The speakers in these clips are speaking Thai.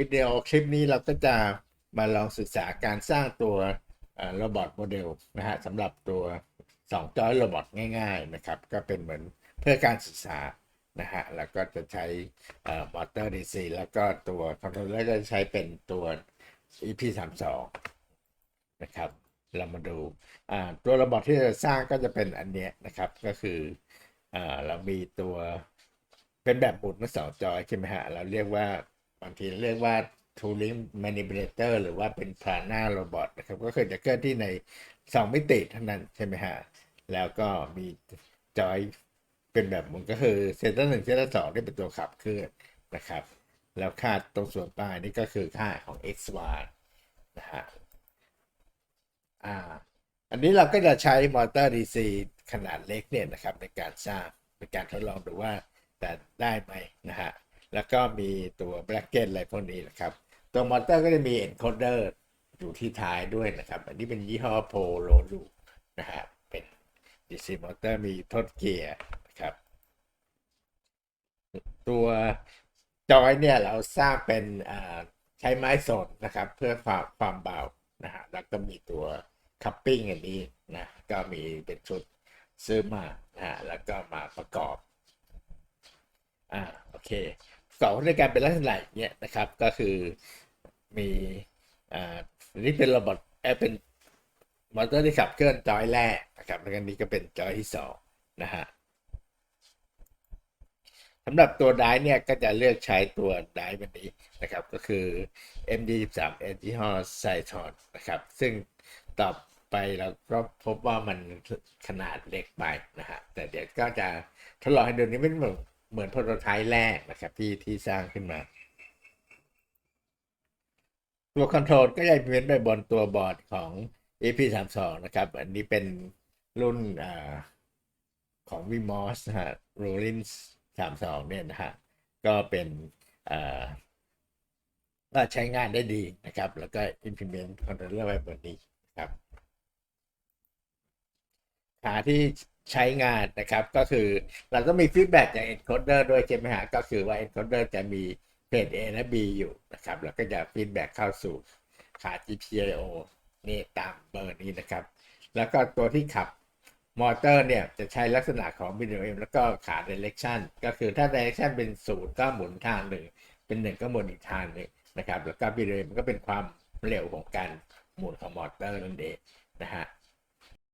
วิดีโอคลิปนี้เราก็จะมาลองศึกษาการสร้างตัวโรบอทโมเดลนะฮะสำหรับตัว2จอยโรบอทง่าย ๆ นะครับ ก็เป็นเหมือนเพื่อการศึกษานะฮะแล้วก็จะใช้มอเตอร์ DC แล้วก็ตัวคอนโทรลเลอร์ก็จะใช้เป็นตัว EP32 นะครับ เรามาดูตัวระบบที่จะสร้างก็จะเป็นอันเนี้ยนะครับ ก็คืออเรามีตัวเป็นแบบหมุนทั้งสองจอยใช่ไหมฮะ เราเรียกว่า บางทีเรียกว่า tooling manipulator หรือว่าเป็น planar robot นะครับ ก็คือจะเคลื่อนที่ใน 2 มิติเท่านั้นใช่ไหมฮะ แล้วก็มีจอยเป็นแบบมุนก็คือเซนเตอร์หนึ่งเซนเตอร์สองที่เป็นตัวขับเคลื่อนนะครับ แล้วค่าตรงส่วนปลายนี่ก็คือค่าของ x y นะฮะอ่าอันนี้เราก็จะใช้มอเตอร์ DC ขนาดเล็กเนี่ยนะครับในการสร้างในการทดลองดูว่าแต่ได้ไหมนะฮะ แล้วก็มีตัวแบล็กเกตอะไรพวกนี้นะครับ ตัวมอเตอร์ก็จะมี encoder อร์อยู่ที่ท้ายด้วยนะครับ อันนี้เป็นยี่ห้อโพโลลูนะฮะเป็น DC มอเตอร์มีทดเกียร์นะครับ ตัวจอยเนี่ยเราสร้างเป็นใช้ไม้สดนะครับ เพื่อความความเบานะฮะแล้วก็มีตัวคัพปิ้งอันนี้นะก็มีเป็นชุดซื้อมานะฮะแล้วก็มาประกอบ อ่า โอเค ประกอบด้วยการเป็นลักษณะอย่างเงี้ยนะครับ ก็คือมีอ่านี่เป็นระบบแอปเป็นมอเตอร์ที่ขับเคลื่อนจอยแรกนะครับแล้วก็นี้ก็เป็นจอยที่สองนะฮะสำหรับตัวไดเนี่ยก็จะเลือกใช้ตัวไดแบบนี้นะครับ ก็คือ MD13 ยี่ห้อไซทอนนะครับ ซึ่งต่อไปเราก็พบว่ามันขนาดเล็กไปนะฮะแต่เดี๋ยวก็จะทดลองให้ดูนี้ไม่เหมือน เหมือนโปรโตไทป์แรกนะครับที่ที่สร้างขึ้นมา ตัวคอนโทรลก็จะเป็นไปบนตัวบอร์ดของ EP32 นะครับ อันนี้เป็นรุ่นอของ VMOS นะฮะ Rollins 32 เนี่ยนะฮะ ก็เป็นก็ใช้งานได้ดีนะครับ แล้วก็ implement controller ไว้บนนี้ครับขาที่ ใช้งานนะครับ ก็คือเราก็มีฟีดแบ็กจาก encoder ด้วยใช่ไหมฮะก็คือว่า encoder จะมีเพจ A และ B อยู่นะครับ แล้วก็จะฟีดแบ็กเข้าสู่ขา GPIO นี่ตามเบอร์นี้นะครับ แล้วก็ตัวที่ขับมอเตอร์เนี่ย จะใช้ลักษณะของ BDM แล้วก็ขา direction ก็คือถ้า direction เป็นศูนย์ก็หมุนทางหนึ่ง เป็นหนึ่งก็หมุนอีกทางหนึ่งนะครับ แล้วก็ BDM มันก็เป็นความเร็วของการหมุนของมอเตอร์นั่นเองนะฮะ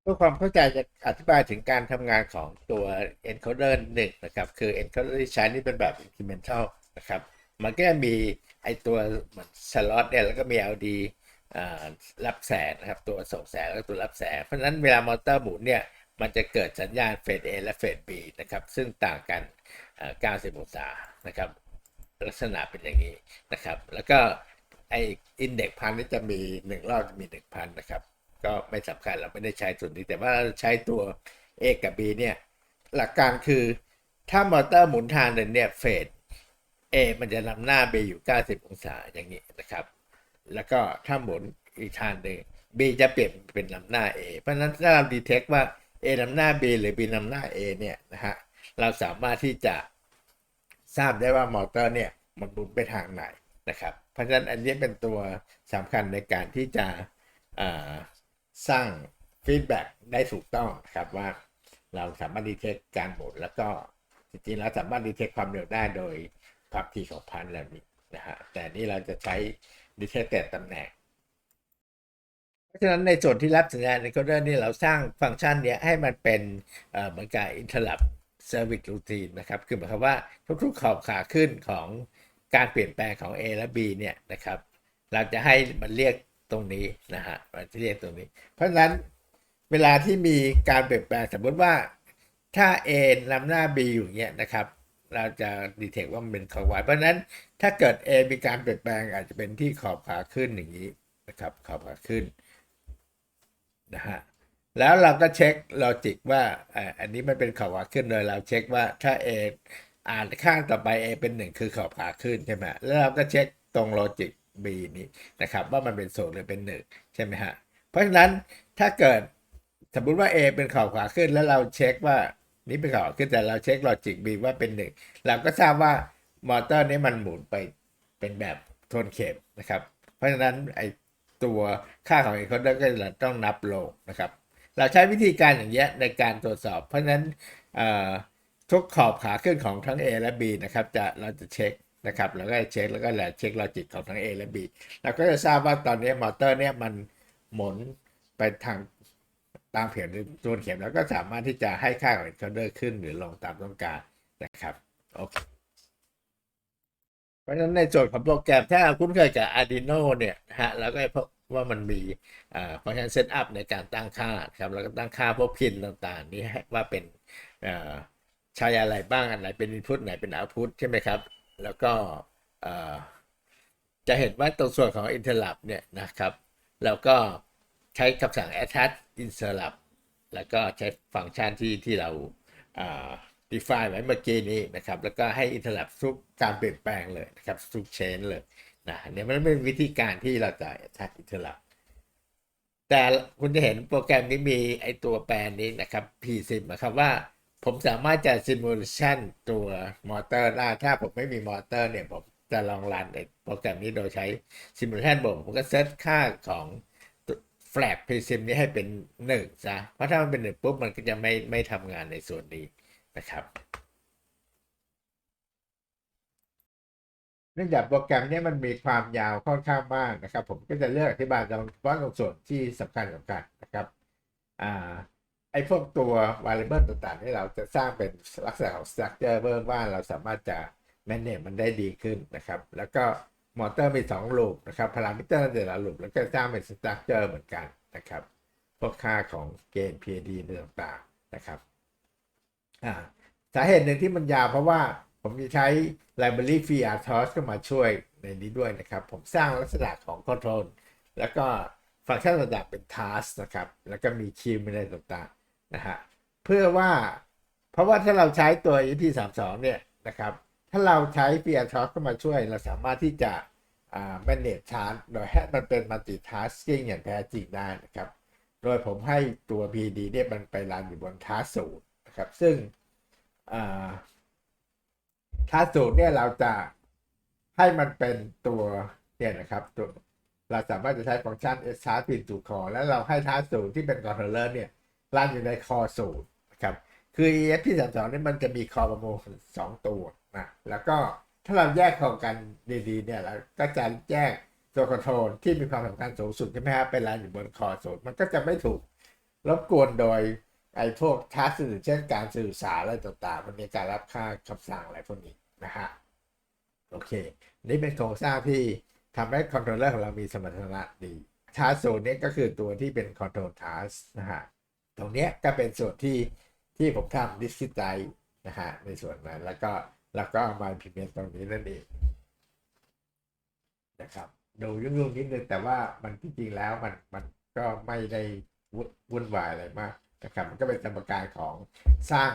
พื่อความเข้าใจจะอธิบายถึงการทำงานของตัว encoder หนึ่งนะครับ คือ encoder ที่ใช้นี่เป็นแบบ incremental นะครับ มันก็มีไอตัวเหมือนสล็อตเนี่ยแล้วก็มี LD รับแสงนะครับ ตัวส่งแสงแล้วตัวรับแสง เพราะฉะนั้นเวลามอเตอร์หมุนเนี่ย มันจะเกิดสัญญาณเฟส A และเฟส B นะครับ ซึ่งต่างกัน 90 องศานะครับ ลักษณะเป็นอย่างนี้นะครับ แล้วก็ไออินเด็กพันนี่จะมี 1 รอบจะมี 1,000 นะครับ ก็ไม่สำคัญเราไม่ได้ใช้ส่วนนี้ แต่ว่าใช้ตัว A กับ B เนี่ย หลักการคือถ้ามอเตอร์หมุนทางหนึ่งเนี่ยเฟส A มันจะนำหน้า B อยู่ 90 องศาอย่างนี้นะครับ แล้วก็ถ้าหมุนอีกทางหนึ่ง B จะเปลี่ยนเป็นนำหน้า A เพราะฉะนั้นถ้าเราดีเทคว่า A นำหน้า B หรือ B นำหน้า A เนี่ยนะฮะเราสามารถที่จะทราบได้ว่ามอเตอร์เนี่ยมันหมุนไปทางไหนนะครับ เพราะฉะนั้นอันนี้เป็นตัวสำคัญในการที่จะ สร้างฟีดแบ็กได้ถูกต้องครับว่าเราสามารถดีเทคการหมุนแล้วก็จริงๆแล้วสามารถดีเทคความเร็วได้โดยความถี่ของพันแล้วนี้นะฮะแต่นี่เราจะใช้ดีเทคแต่ตำแหน่ง เพราะฉะนั้นในส่วนที่รับสัญญาณ encoder นี่เราสร้างฟังก์ชันเนี้ยให้มันเป็นเหมือนกับ interrupt service routine นะครับ คือหมายความว่าทุกๆขอบขาขึ้นของการเปลี่ยนแปลงของ A และ B เนี่ยนะครับ เราจะให้มันเรียก ตรงนี้นะฮะมันจะเรียกตรงนี้ เพราะฉะนั้นเวลาที่มีการเปลี่ยนแปลงสมมติว่าถ้า A นำหน้า B อยู่เงี้ยนะครับ เราจะดีเทคว่ามันเป็นขอบขวาเพราะนั้นถ้าเกิด A มีการเปลี่ยนแปลงอาจจะเป็นที่ขอบขาขึ้นอย่างนี้นะครับ ขอบขาขึ้นนะฮะแล้วเราก็เช็คลอจิกว่าอันนี้มันเป็นขอบขาขึ้นโดยเราเช็คว่าถ้า A อ่านข้างต่อไป A เป็นหนึ่งคือขอบขาขึ้นใช่ไหมแล้วเราก็เช็คตรงลอจิก B นี้นะครับว่ามันเป็นศูนย์หรือเป็นหนึ่งใช่ไหมฮะเพราะฉะนั้นถ้าเกิดสมมติว่า A เป็นขอบขวาขึ้นแล้วเราเช็คว่านี่เป็นขอบขึ้นแต่เราเช็คลอจิก B ว่าเป็นหนึ่งเราก็ทราบว่ามอเตอร์นี้มันหมุนไปเป็นแบบทวนเข็มนะครับ เพราะฉะนั้นไอตัวค่าของ encoder ก็จะต้องนับลงนะครับ เราใช้วิธีการอย่างเงี้ยในการตรวจสอบ เพราะฉะนั้นทุกขอบขาขึ้นของทั้ง A และ B นะครับจะเราจะเช็ค นะครับแล้วก็เช็คแล้วก็แหละเช็คลอจิกของทั้ง A และ B เราก็จะทราบว่าตอนนี้มอเตอร์เนี่ยมันหมุนไปทางตามเข็มหรือตัวเข็มแล้วก็สามารถที่จะให้ค่าของ encoder ขึ้นหรือลงตามต้องการนะครับโอเคเพราะฉะนั้นในส่วนของโปรแกรมถ้าคุ้นเคยกับ Arduino เนี่ยฮะแล้วก็พบว่ามันมีอ่าเพราะฉะนั้นเซตอัพในการตั้งค่าครับแล้วก็ตั้งค่าพวกพินต่างๆ นี้ว่าเป็นอ่าใช้อะไรบ้างอันไหนเป็น input ไหนเป็น output ใช่ไหมครับ แล้วก็จะเห็นว่าตรงส่วนของ interrupt เนี่ยนะครับ แล้วก็ใช้คำสั่ง attach interrupt แล้วก็ใช้ฟังก์ชันที่ที่เราา define ไว้เมื่อกี้นี้นะครับ แล้วก็ให้ interrupt ทุกการเปลี่ยนแปลงเลยนะครับทุก change เลยนะเนี่ยมันเป็นวิธีการที่เราจะ attach interrupt แต่คุณจะเห็นโปรแกรมนี้มีไอตัวแปลนนี้นะครับ p10 นะครับว่า ผมสามารถจะ simulation ตัวมอเตอร์ได้ถ้าผมไม่มีมอเตอร์เนี่ย ผมจะลองรันในโปรแกรมนี้โดยใช้ simulation บวกผมก็เซตค่าของแฟลก p10 นี้ให้เป็นหนึ่งซะ เพราะถ้ามันเป็นหนึ่งปุ๊บ มันก็จะไม่ไม่ทำงานในส่วนนี้นะครับเนื่องจากโปรแกรมนี้มันมีความยาวค่อนข้างมากนะครับ ผมก็จะเลือกอธิบายตรงเฉพาตรงส่วนที่สำคัญสำคัญนะครับ อ่า ไอ้พวกตัว variable ต่างๆ ที่เราจะสร้างเป็นลักษณะของ structure เพิ่มว่าเราสามารถจะ manage มันได้ดีขึ้นนะครับ แล้วก็มอเตอร์มี2ลูปนะครับพารามิเตอร์แต่ละลูปแล้วก็สร้างเป็น structure เหมือนกันนะครับ พวกค่าของเกณฑ์ PID ต่างๆนะครับอ่าสาเหตุหนึ่งที่มันยาวเพราะว่าผมจะใช้ library free RTOS ก็มาช่วยในนี้ด้วยนะครับ ผมสร้างลักษณะของ control แล้วก็ฟังก์ชันต่างๆเป็น task นะครับ แล้วก็มีคิวอะไรต่างๆ นะฮะเพื่อว่าเพราะว่าถ้าเราใช้ตัว EP32 เนี่ยนะครับ ถ้าเราใช้ free RTOS ก็มาช่วย เราสามารถที่จะอ่า manage task โดยให้มันเป็น multitasking อย่างแท้จริงได้นะครับ โดยผมให้ตัว PD เนี่ยมันไปรันอยู่บน task ศูนย์นะครับ ซึ่งอ่าถ้าสูตรเนี่ยเราจะให้มันเป็นตัวเนี่ยนะครับตัวเราสามารถจะใช้ฟังก์ชัน s t a r pin to core แล้วเราให้ท้าสูตรที่เป็น controller เนี่ย รันอยู่ใน core สูตรนะครับ คือ ESP 3 2นี่มันจะมี core ประมวลสองตัวนะแล้วก็ถ้าเราแยกของกันดีๆเนี่ยเราก็จะแยกตัว control ที่มีความสำคัญสูงสุดใช่ไหมครับเป็นรันอยู่บน core สูตรมันก็จะไม่ถูกรบกวนโดยไอ้พวกทัสอื่นเช่นการสื่อสารอะไรต่างๆมันมีการรับค่าคำสั่งอะไรพวกนี้นะฮะโอเค นี่เป็นโครงสร้างที่ทำให้คอนโทรลเลอร์ของเรามีสมรรถนะดีทัสโซนนี้ก็คือตัวที่เป็นคอนโทรลทัสนะฮะ ตรงนี้ก็เป็นส่วนที่ที่ผมทำดิสคิไตนะฮะในส่วนนั้นแล้วก็แล้วก็เอามาพิมพ์ตรงนี้นั่นเองนะครับดูยุ่งๆนิดนึงแต่ว่ามันจริงๆแล้วมันมันก็ไม่ได้วุ่นวุ่นวายอะไรมากนะครับมันก็เป็นสมการของสร้าง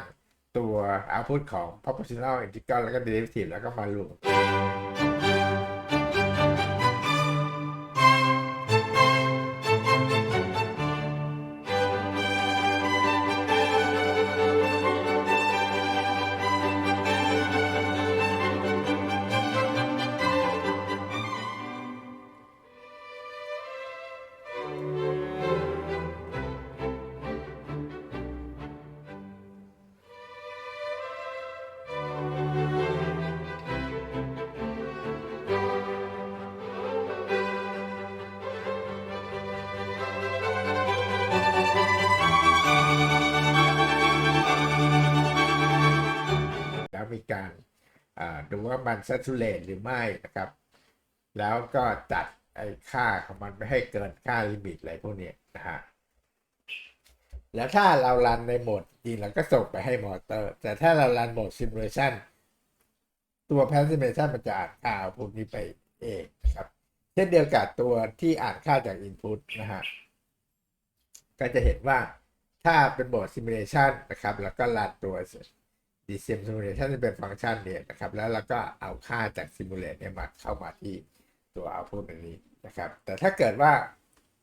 ตัว output ของ proportional integral แล้วก็ derivative แล้วก็มารวม มัน saturate หรือไม่นะครับ แล้วก็จัดไอ้ค่าของมันไม่ให้เกินค่าลิมิตอะไรพวกนี้นะฮะแล้วถ้าเรารันในโหมดจริงเราก็ส่งไปให้มอเตอร์ แต่ถ้าเรารันโหมด simulation ตัวแพน simulation มันจะอ่านค่าพวกนี้ไปเองนะครับ เช่นเดียวกับตัวที่อ่านค่าจาก input นะฮะก็จะเห็นว่าถ้าเป็นโหมด simulation นะครับ แล้วก็รันตัว DCM simulation ที่เป็นฟังก์ชันเนี่ยนะครับ แล้วเราก็เอาค่าจาก simulate เนี่ยมาเข้ามาที่ตัว output อันนี้นะครับ แต่ถ้าเกิดว่า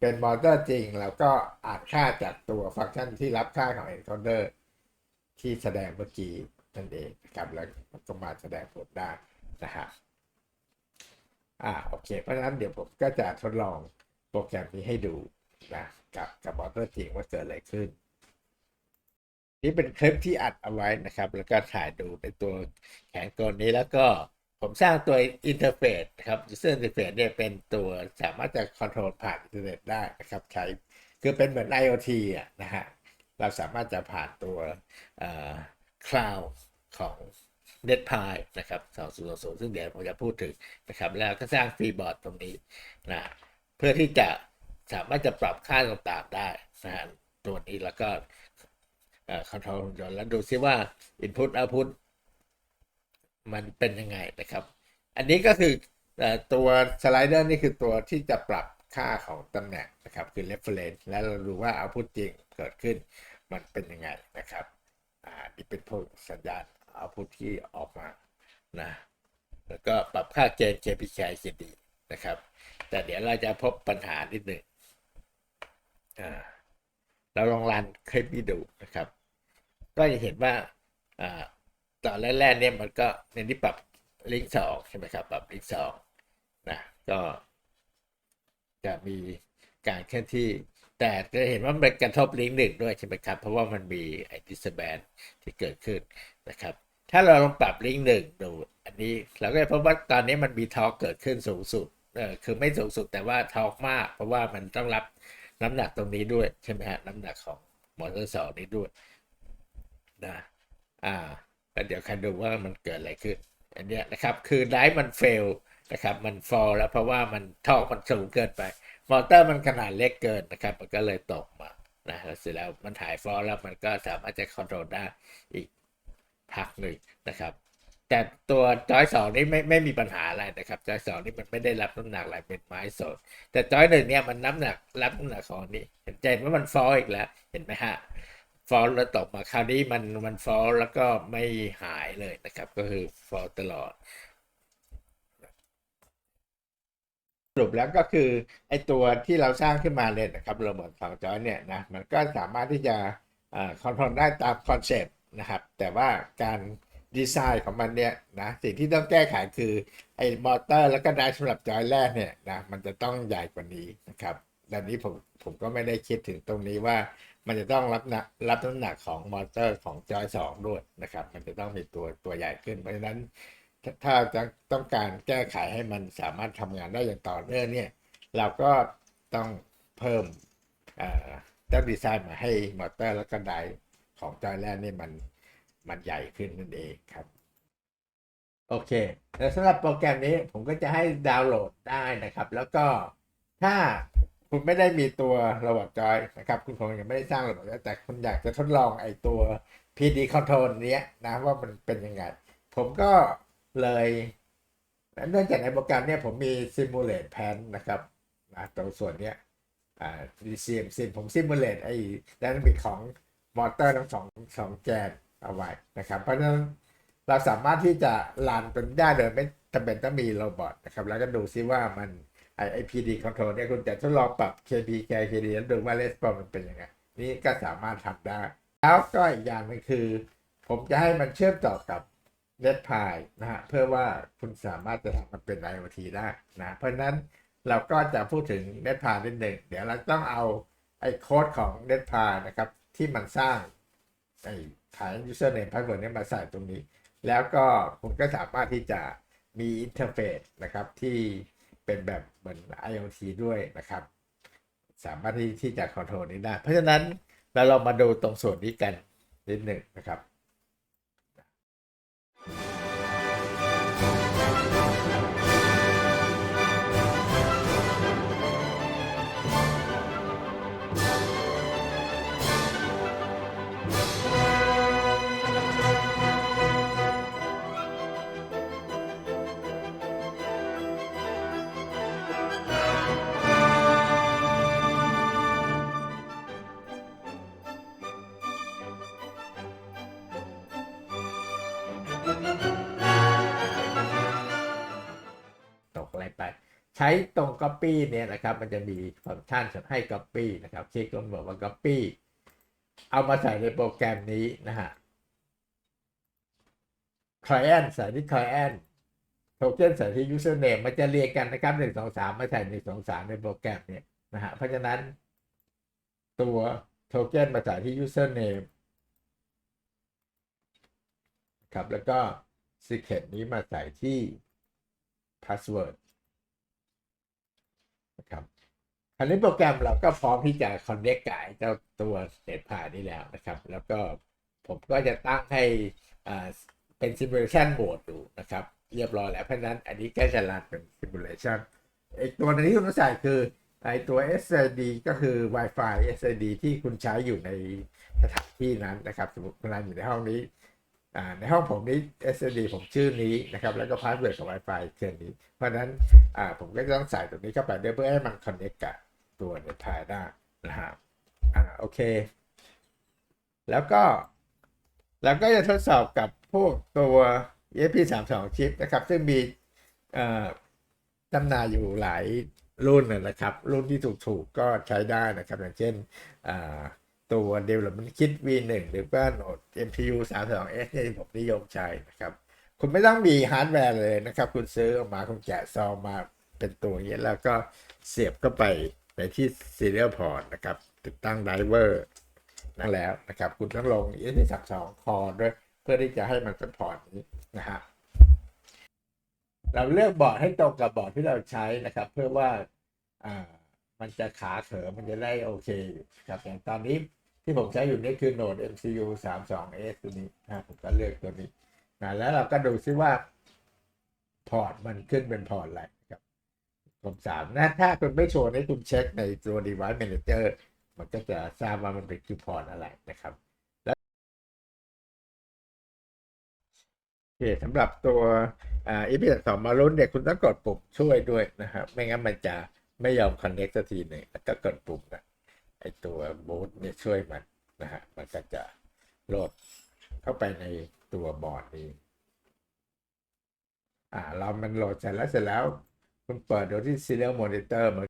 เป็นมอเตอร์จริงเราก็อ่านค่าจากตัวฟังก์ชันที่รับค่าของ encoder ที่แสดงเมื่อกี้นั่นเองนะครับแล้วก็มาแสดงผลได้นะฮะอ่าโอเค เพราะฉะนั้นเดี๋ยวผมก็จะทดลองโปรแกรมนี้ให้ดูนะกับกับมอเตอร์จริงว่าเกิดอะไรขึ้น นี่เป็นคลิปที่อัดเอาไว้นะครับ แล้วก็ถ่ายดูเป็นตัวแขนกลนี้แล้วก็ผมสร้างตัวอินเทอร์เฟซครับ user interface เนี่ยเป็นตัวสามารถจะคอนโทรลผ่านอินเทอร์เน็ตได้นะครับ ใช้คือเป็นเหมือน IoT อะนะฮะ เราสามารถจะผ่านตัวคลาวด์ของ NetPi นะครับ2020ซึ่งเดี๋ยวผมจะพูดถึงนะครับ แล้วก็สร้างฟรีบอร์ดตรงนี้นะ เพื่อที่จะสามารถจะปรับค่าต่างๆได้นะฮะตัวนี้แล้วก็ คอนโทรลยนต์แล้วดูซิว่า Input Output มันเป็นยังไงนะครับ อันนี้ก็คือตัวสไลเดอร์นี่คือตัวที่จะปรับค่าของตำแหน่งนะครับ คือ reference แล้วเราดูว่า output จริงเกิดขึ้นมันเป็นยังไงนะครับ อ่านี่เป็นพวกสัญญาณ output ที่ออกมานะ แล้วก็ปรับค่าเกณฑ์ KPI KD นะครับ แต่เดี๋ยวเราจะพบปัญหานิดหนึ่งอ่าเราลองรันคลิปนี้ดูนะครับ ก็จะเห็นว่าอตอนแรกๆเนี่ยมันก็ในนี้ปรับลิงก์สองใช่ไหมครับ ปรับลิงก์สองนะก็จะมีการเคลื่อนที่แต่จะเห็นว่ามันกระทบลิงก์หนึ่งด้วยใช่ไหมครับ เพราะว่ามันมีไอ้ดิสแบนที่เกิดขึ้นนะครับ ถ้าเราลองปรับลิงก์หนึ่งดูอันนี้เราก็จะพบว่าตอนนี้มันมีทอร์กเกิดขึ้นสูงสุดเออคือไม่สูงสุดแต่ว่าทอร์กมาก เพราะว่ามันต้องรับน้ำหนักตรงนี้ด้วยใช่ไหมฮะน้ำหนักของมอเตอร์สองนี้ด้วย นะอ่าแล้วเดี๋ยวคันดูว่ามันเกิดอะไรขึ้น อันเนี้ยนะครับคือไดฟ์มันเฟลนะครับมันฟอลแล้วเพราะว่ามันท่อมันสูงเกินไป มอเตอร์มันขนาดเล็กเกินนะครับ มันก็เลยตกมานะแล้วเสร็จแล้วมันถ่ายฟอลแล้วมันก็สามารถจะคอนโทรลได้อีกพักหนึ่งนะครับ แต่ตัวจอยสองนี่ไม่ไม่มีปัญหาอะไรนะครับจอยสองนี่มันไม่ได้รับน้ำหนักอะไรเป็นไม้สด แต่จอยหนึ่งเนี่ยมันน้ำหนักรับน้ำหนักของนี้เห็นใจว่ามันฟอลอีกแล้วเห็นไหมฮะ ฟอลแล้วตกมาคราวนี้มันมันฟอลแล้วก็ไม่หายเลยนะครับ ก็คือฟอลตลอดสรุปแล้วก็คือไอตัวที่เราสร้างขึ้นมาเนี่ยนะครับระบบสองจอยเนี่ยนะมันก็สามารถที่จะคอนโทรลได้ตามคอนเซปต์นะครับ แต่ว่าการดีไซน์ของมันเนี่ยนะสิ่งที่ต้องแก้ไขคือไอ้มอเตอร์แล้วก็ไดร์สำหรับจอยแรกเนี่ยนะมันจะต้องใหญ่กว่านี้นะครับดังนี้ผมผมก็ไม่ได้คิดถึงตรงนี้ว่า มันจะต้องรับนะรับน้ำหนักของมอเตอร์ของจอยสองด้วยนะครับ มันจะต้องมีตัวตัวใหญ่ขึ้น เพราะฉะนั้นถ้าจะต้องการแก้ไขให้มันสามารถทำงานได้อย่างต่อเนื่องเนี่ย เราก็ต้องเพิ่มเอ่อต้องดีไซน์มาให้มอเตอร์แล้วก็ไดของจอยแรกนี่มันมันใหญ่ขึ้นนั่นเองครับ โอเค แล้วสำหรับโปรแกรมนี้ผมก็จะให้ดาวน์โหลดได้นะครับ แล้วก็ถ้า คุณไม่ได้มีตัวระบบจอยนะครับ คุณคงยังไม่ได้สร้างระบบจอยแต่คุณอยากจะทดลองไอ้ตัว PD Control เนี้ยนะว่ามันเป็นยังไง ผมก็เลยเนื่องจากในโปรแกรมเนี่ยผมมี Simulate Pan นะครับนะตรงส่วนเนี้ยอ่า DCM Sim ผม Simulate ไอ้ Dynamic ของมอเตอร์ทั้งสองสองแกนเอาไว้นะครับ เพราะฉะนั้นเราสามารถที่จะรันเป็นได้โดยไม่จำเป็นต้องมีโรบอทนะครับ แล้วก็ดูซิว่ามัน ไอไอ PD control เนี่ยคุณจะทดลองปรับ KP KD แล้วดูว่า response มันเป็นยังไง นี่ก็สามารถทำได้ แล้วก็อีกอย่างหนึงคือ ผมจะให้มันเชื่อมต่อกับ NetPi นะฮะ เพื่อว่าคุณสามารถจะทำมันเป็น IoT ได้นะ เพราะนั้นเราก็จะพูดถึง NetPi นิดหนึ่ง เดี๋ยวเราต้องเอาไอโค้ดของ NetPi นะครับ ที่มันสร้างไอฐาน username password เนี่ยมาใส่ตรงนี้ แล้วก็คุณก็สามารถที่จะมีอินเทอร์เฟซนะครับที่ เป็นแบบเหมือน IoT ด้วยนะครับ สามารถที่ที่จะคอนโทรลนี้ได้ เพราะฉะนั้นเราลองมาดูตรงส่วนนี้กันนิดหนึ่งนะครับ ใช้ตรง Copy เนี่ยนะครับ มันจะมีฟังก์ชันให้ Copy นะครับคลิกตรงบอกว่า Copy เอามาใส่ในโปรแกรมนี้นะฮะ Client ใส่ที่ Client โทเค็นใส่ที่ username มันจะเรียงกันนะครับหนึ่งสองสามม่ใส่หนึ่งสองสามในโปรแกรมเนี่ยนะฮะเพราะฉะนั้นตัวโทเค็นมาใส่ที่ username ครับแล้วก็ secret นี้มาใส่ที่ password นะครับ คราวนี้โปรแกรมเราก็พร้อมที่จะ connect กับเจ้าตัว state p a นี้แล้วนะครับ แล้วก็ผมก็จะตั้งให้เป็น simulation mode ดูนะครับ เรียบร้อยแล้วเพราะนั้นอันนี้ก็จะรันเป็น simulation ไอ้ตัวนี้คุณต้องใส่คือไอตัว SSD ก็คือ Wi-Fi SSD ที่คุณใช้อยู่ในสถานที่นั้นนะครับสมมติคุณรันอยู่ในห้องนี้ในห้องผมนี้ SSD ผมชื่อนี้นะครับ แล้วก็พาสเวิร์ดกับ Wi-Fi เครื่องนี้ เพราะนั้นผมก็ต้องใส่ตรงนี้เข้าไปด้วยเพื่อให้มัน connect กับ ตัวเน็ตไทยได้นะฮะอ่าโอเค แล้วก็เราก็จะทดสอบกับพวกตัว ESP32 ชิปนะครับ ซึ่งมีจำหน่ายอยู่หลายรุ่นนะครับ รุ่นที่ถูกๆก็ใช้ได้นะครับ อย่างเช่นตัว Development Kit V1 หรือว่า Node MPU 32S ที่ผมนิยมใช้นะครับ คุณไม่ต้องมีฮาร์ดแวร์เลยนะครับ คุณซื้อออกมาคุณแกะซองมาเป็นตัวอย่างนี้แล้วก็เสียบเข้าไป ในที่ Serial Port นะครับ ติดตั้งไดเวอร์นั่นแล้วนะครับ คุณต้องลง ESP32 คอด้วยเพื่อที่จะให้มันสปอร์ตนี้นะฮะเราเลือกบอร์ดให้ตรงกับบอร์ดที่เราใช้นะครับ เพื่อว่าอ่ามันจะขาเขิมมันจะได้โอเคครับอย่างตอนนี้ที่ผมใช้อยู่นี่คือ Node MCU 32S ตัวนี้นะผมก็เลือกตัวนี้นะแล้วเราก็ดูซิว่า พอร์ตมันขึ้นเป็นพอร์ตอะไร ผมสามนะถ้าคุณไม่โชว์ให้คุณเช็คในตัว Device Manager มันก็จะทราบว่ามันเป็นคือพอร์ตอะไรนะครับแล้วโอเคสำหรับตัวอ่า EP สองมาลุ้นเนี่ยคุณต้องกดปุ่มช่วยด้วยนะครับ ไม่งั้นมันจะไม่ยอม connect สักทีหนึ่งแล้วก็กดปุ่มนะไอตัวบูตเนี่ยช่วยมันนะฮะมันก็จะโหลดเข้าไปในตัวบอร์ดนี้อ่าเรามันโหลดเสร็จแล้วเสร็จแล้ว คุณเปิดดูที่ serial monitor มัน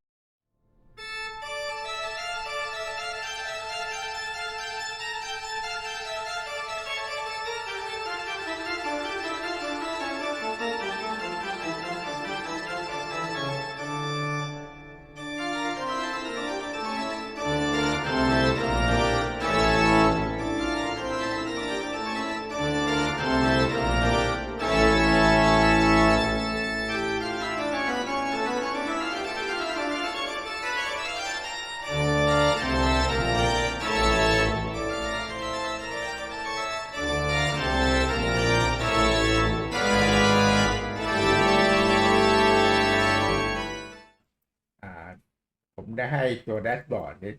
ตัวแดชบอร์ดนี้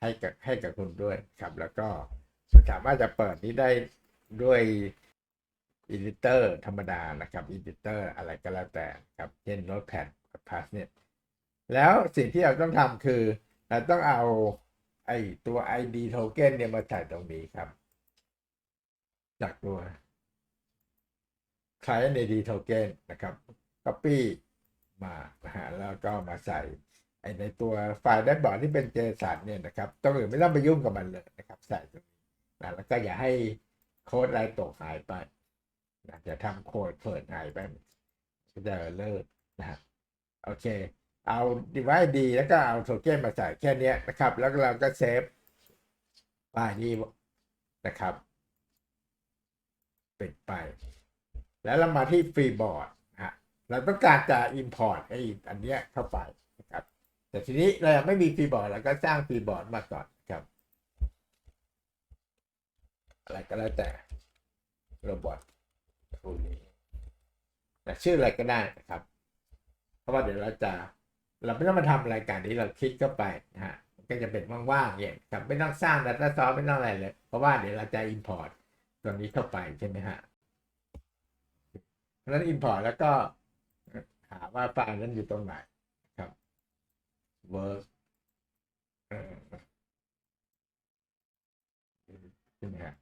ให้กับให้กับคุณด้วยครับ แล้วก็คุณสามารถจะเปิดนี้ได้ด้วยอินดิเตอร์ธรรมดานะครับอินดิเตอร์อะไรก็แล้วแต่ครับเช่น Notepad พาสเนี่ยแล้วสิ่งที่เราต้องทำคือเราต้องเอาไอตัว ID token เนี่ยมาใส่ตรงนี้ครับ จากตัว client ID token นะครับ copy มานะฮะแล้วก็มาใส่ ไอในตัวไฟล์แดชบอร์ดที่เป็น JSON เนี่ยนะครับต้องอื่นไม่ต้องไปยุ่งกับมันเลยนะครับใส่ตรงนี้นะแล้วก็อย่าให้โค้ดอะไรตกหายไปนะจะทำโค้ดเปิดหายไปก็จะเลิกนะโอเค เอา device ดีแล้วก็เอาโทเก้นมาใส่แค่นี้นะครับ แล้วเราก็เซฟไฟล์นี้นะครับปิดไป แล้วเรามาที่ฟรีบอร์ดฮะเราต้องการจะ import ไอ้อันเนี้ยเข้าไป แต่ทีนี้เรายังไม่มีฟีบอร์ดเราก็สร้างฟีบอร์ดมาก่อนครับ อะไรก็แล้วแต่โรบอทตัวนี้แต่ชื่ออะไรก็ได้นะครับ เพราะว่าเดี๋ยวเราจะเราไม่ต้องมาทำรายการนี้เราคลิกเข้าไปนะฮะก็จะเป็นว่างๆอย่างครับไม่ต้องสร้าง Data Source ไม่ต้องอะไรเลย เพราะว่าเดี๋ยวเราจะ import ตัวนี้เข้าไปใช่ไหมฮะเพราะฉะนั้น import แล้วก็หาว่าไฟล์นั้นอยู่ตรงไหน work ใช่ไหมฮะ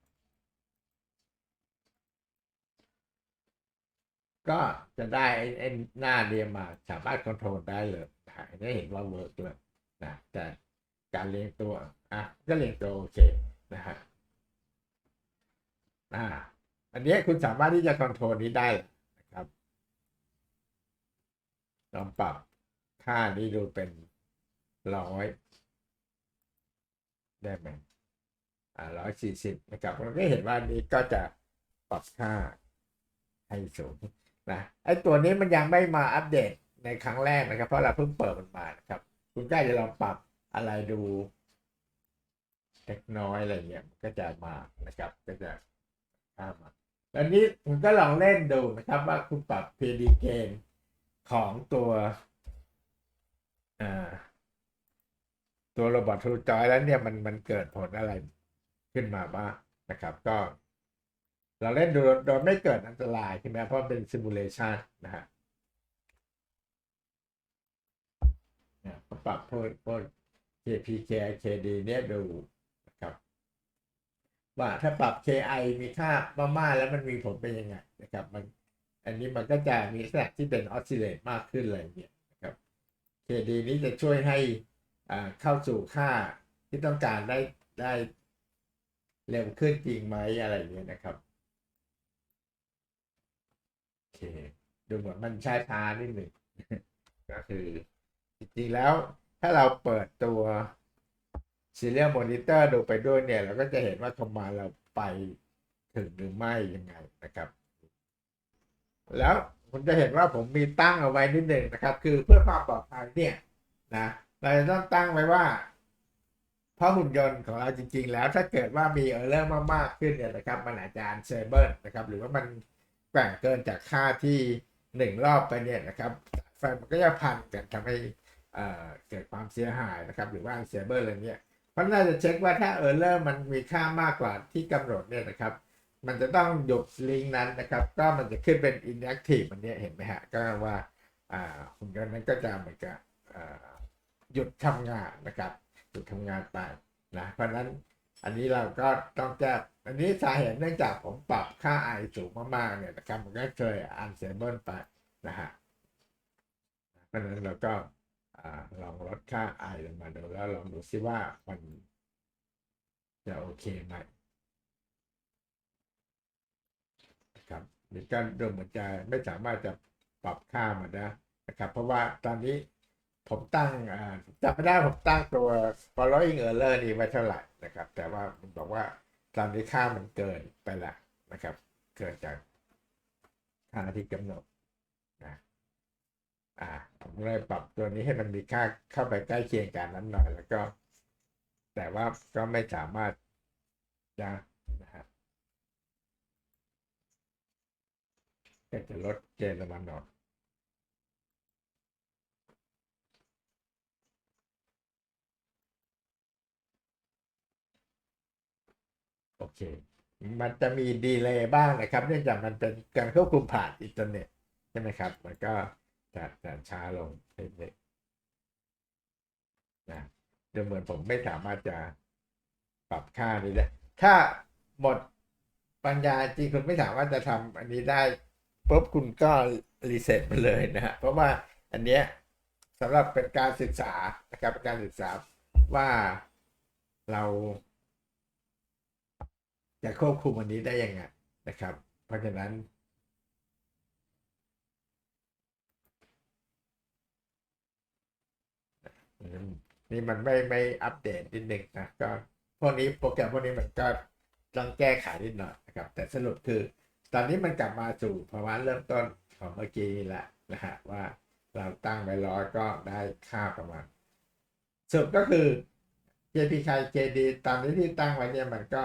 ก็จะได้ไอ้หน้าเรียมาสามารถคอนโทรลได้เลยนะฮะได้เห็นว่า work เลยนะแต่การเรียงตัวอะก็เรียงตัวโอเคนะฮะอ่าอันนี้คุณสามารถที่จะคอนโทรลนี้ได้นะครับลองปรับค่านี้ดูเป็น ร้อยได้ไหมอ่าร้อยสี่สิบนะครับเราก็เห็นว่านี้ก็จะปรับค่าให้สูงนะไอ้ตัวนี้มันยังไม่มาอัปเดตในครั้งแรกนะครับ เพราะเราเพิ่งเปิดมันมานะครับ คุณก็จะลองปรับอะไรดูเล็กน้อยอะไรเงี้ยก็จะมานะครับก็จะข้ามมาตอนนี้คุณก็ลองเล่นดูนะครับว่าคุณปรับ PD gain ของตัวอ่า ตัวโรบอททูจอยแล้วเนี่ยมันมันเกิดผลอะไรขึ้นมาบ้างนะครับ ก็ เราเล่นดูโดยไม่เกิดอันตรายใช่ไหมเพราะเป็นซิมูเลชันนะฮะเนี่ยปรับพวกพวก KPK KD เนี่ยดูนะครับ ว่าถ้าปรับ KI มีค่ามากๆแล้วมันมีผลเป็นยังไงนะครับ มันอันนี้มันก็จะมีลักษณะที่เป็นออสซิเลตมากขึ้นอะไรอย่างเงี้ยนะครับ KD นี้จะช่วยให้ เข้าสู่ค่าที่ต้องการได้ได้เร็วขึ้นจริงไหมอะไรอย่างเงี้ยนะครับโอเคดูเหมือนมันช้าช้านิดหนึ่งก็คือจริงๆแล้วถ้าเราเปิดตัว Serial Monitor ดูไปด้วยเนี่ย เราก็จะเห็นว่าคอมมานเราไปถึงหรือไม่ยังไงนะครับ แล้วผมจะเห็นว่าผมมีตั้งเอาไว้นิดหนึ่งนะครับ คือเพื่อความปลอดภัยเนี่ยนะ เราจะต้องตั้งไว้ว่าเพราะหุ่นยนต์ของเราจริง ๆ แล้วถ้าเกิดว่ามีเออร์เลอร์มากๆขึ้นเนี่ยนะครับมันอาจจะอันเซเบิลนะครับ หรือว่ามันแกว่งเกินจากค่าที่หนึ่งรอบไปเนี่ยนะครับไฟมันก็จะพันกันทำให้เอ่อเกิดความเสียหายนะครับ หรือว่าเซเบิลอะไรเงี้ยเพราะน่าจะเช็คว่าถ้าเออร์เลอร์มันมีค่ามากกว่าที่กำหนดเนี่ยนะครับ มันจะต้องหยุดลิงก์นั้นนะครับ ก็มันจะขึ้นเป็น inactive มันเนี่ยเห็นไหมฮะก็ว่าอ่าหุ่นยนต์นั้นก็จะเหมือนกับ หยุดทำงานนะครับหยุดทำงานไปนะเพราะฉะนั้นอันนี้เราก็ต้องแก้อันนี้สาเหตุเนื่องจากผมปรับค่าไอสูงมากๆเนี่ยนะครับมันก็เคย unstable ไปนะฮะเพราะฉะนั้นเราก็อลองลดค่าไอลงมาดูแล้วลองดูซิว่ามันจะโอเคไหมครับนี่ก็ดูเหมือนจะไม่สามารถจะปรับค่ามันได้นะครับ เพราะว่าตอนนี้ ผมตั้งจำไม่ได้ผมตั้งตัว following error นี่ไว้เท่าไหร่นะครับ แต่ว่ามันบอกว่าตอนนี้ค่ามันเกินไปละนะครับ เกินจากค่าที่กำหนดนะอ่าผมเลยปรับตัวนี้ให้มันมีค่าเข้าไปใกล้เคียงกันนั้นหน่อย แล้วก็ แต่ว่าก็ไม่สามารถจะนะฮะก็จะลดเกณฑ์ลงมาหน่อย โอเค มันจะมีดีเลย์บ้างนะครับ เนื่องจากมันเป็นการควบคุมผ่านอินเทอร์เน็ตใช่ไหมครับ มันก็จะจะช้าลงเล็กๆนะดูเหมือนผมไม่สามารถจะปรับค่านี้ได้ถ้าหมดปัญญาจริงคุณไม่สามารถจะทำอันนี้ได้ปุ๊บคุณก็รีเซ็ตมันเลยนะฮะเพราะว่าอันเนี้ยสำหรับเป็นการศึกษานะครับเป็นการศึกษาว่าเรา จะควบคุมอันนี้ได้ยังไงนะครับ เพราะฉะนั้น นี่มันไม่ไม่อัปเดตนิดหนึ่งนะก็พวกนี้โปรแกรมพวกนี้มันก็ต้องแก้ไขนิดหน่อยนะครับ แต่สรุปคือ ตอนนี้มันกลับมาสู่ภาวะเริ่มต้นของเมื่อกี้นี่แหละนะฮะว่าเราตั้งไว้ร้อยก็ได้ค่าประมาณสรุปก็คือ JPK JD ตามนี้ที่ตั้งไว้เนี่ยมันก็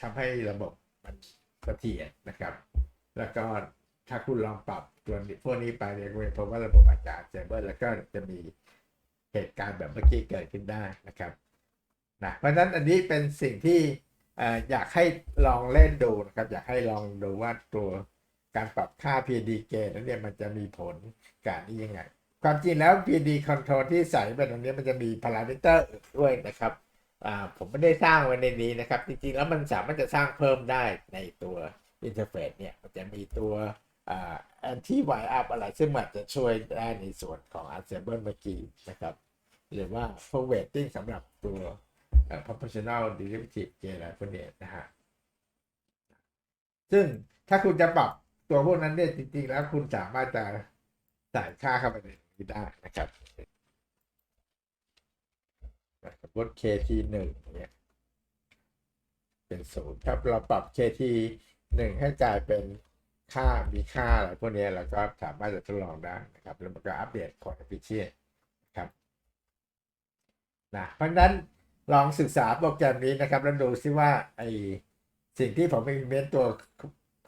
ทำให้ระบบมันเสถียรนะครับ แล้วก็ถ้าคุณลองปรับตัวพวกนี้ไปเนี่ยเพราะว่าระบบอาจจะเจเบิลแล้วก็จะมีเหตุการณ์แบบเมื่อกี้เกิดขึ้นได้นะครับนะเพราะฉะนั้นอันนี้เป็นสิ่งที่ออยากให้ลองเล่นดูนะครับ อยากให้ลองดูว่าตัวการปรับค่า PD เกนั้นเนี่ยมันจะมีผลการนี้ยังไง ความจริงแล้ว PD control ที่ใส่ไปตรงนี้มันจะมีพารามิเตอร์อื่นด้วยนะครับ อ่าผมไม่ได้สร้างไว้ในนี้นะครับ จริงๆ แล้วมันสามารถจะสร้างเพิ่มได้ในตัวอินเทอร์เฟซเนี่ยมันจะมีตัวอ่า anti wire up อะไรซึ่งมันจะช่วยได้ในส่วนของ ensemble เมื่อกี้นะครับ หรือว่า for weighting สำหรับตัว proportional derivative เกณฑ์อะไรพวกเนี้นะฮะซึ่งถ้าคุณจะปรับตัวพวกนั้นเนี่ยจริงๆ แล้วคุณสามารถจะใส่ค่าเข้าไปในนี้ได้นะครับส มติ KT หนึ่งเนี่ยเป็นศูนย์ครับเราปรับ KT หนึ่งให้กลายเป็นค่ามีค่าอะไรพวกนี้เราก็สามารถจะทดลองได้นะครับ แล้วมันก็อัปเดต coefficient ครับนะเพราะฉะนั้นลองศึกษาโปรแกรมนี้นะครับ แล้วดูซิว่าไอสิ่งที่ผม implement ตัว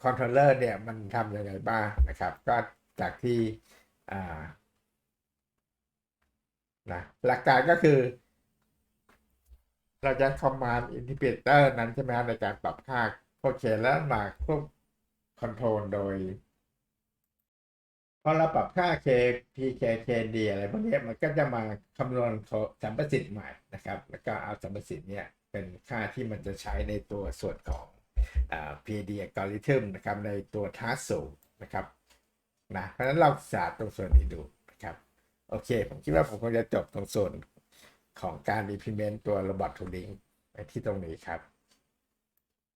controller เนี่ยมันทำยังไงบ้างนะครับ ก็จากที่อ่านะหลักการก็คือ เราจะ command interpreter นั้นใช่ไหมครับในการปรับค่าพวกเชนแล้วมาควบคอนโทรลโดยพอเราปรับค่า K P K K D อะไรพวกนี้มันก็จะมาคำนวณสัมประสิทธิ์ใหม่นะครับ แล้วก็เอาสัมประสิทธิ์เนี่ยเป็นค่าที่มันจะใช้ในตัวส่วนของอ PD algorithm นะครับในตัว task สูงนะครับนะเพราะฉะนั้นเราศึกษาตรงส่วนนี้ดูนะครับ โอเค ผมคิดว่าผมคงจะจบตรงส่วน ของการ implement ตัว robot tooling ไว้ที่ตรงนี้ครับ